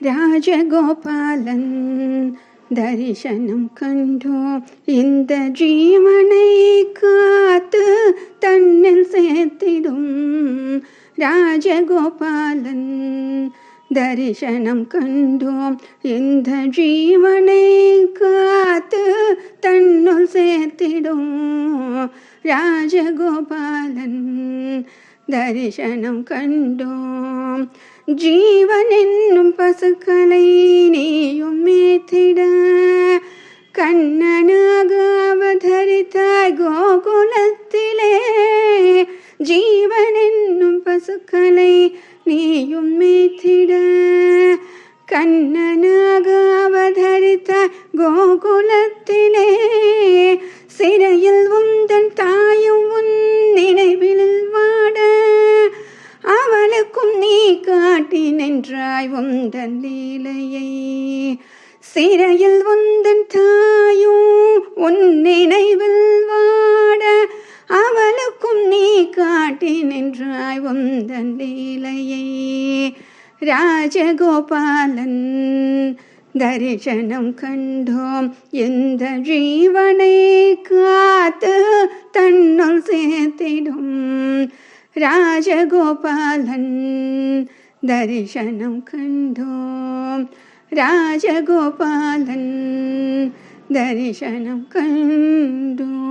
ராஜகோபாலன் தரிசனம் கண்டோம் இந்த ஜீவனை காத்து தன்னில் சேர்த்திடும் ராஜகோபாலன் தரிசனம் கண்டோம் இந்த ஜீவனை காத்து தன்னுள் சேர்த்திடும் ராஜகோபாலன் தரிசனம் கண்டோம் ஜீவன் என்னும் பசுக்களை நீயும் மேத்திட. கண்ணனாக அவதரித்த கோகுலத்திலே. ஜீவன் என்னும் பசுக்களை நீயும் மேத்திட. கண்ணன காட்டி நின்றாய் உந்தன் லீலையை. சிறையில் உந்தன் தாயும் உன் நினைவில் வாட அவளுக்கும் நீ காட்டி நின்றாய் உந்தன் லீலையை. ராஜகோபாலன் தரிசனம் கண்டோம் எந்த ஜீவனை காத்து தன்னுள் சேர்த்திடும். राजगोपालन् दर्शनं कण्डो राजगोपालन् दर्शनं कण्डो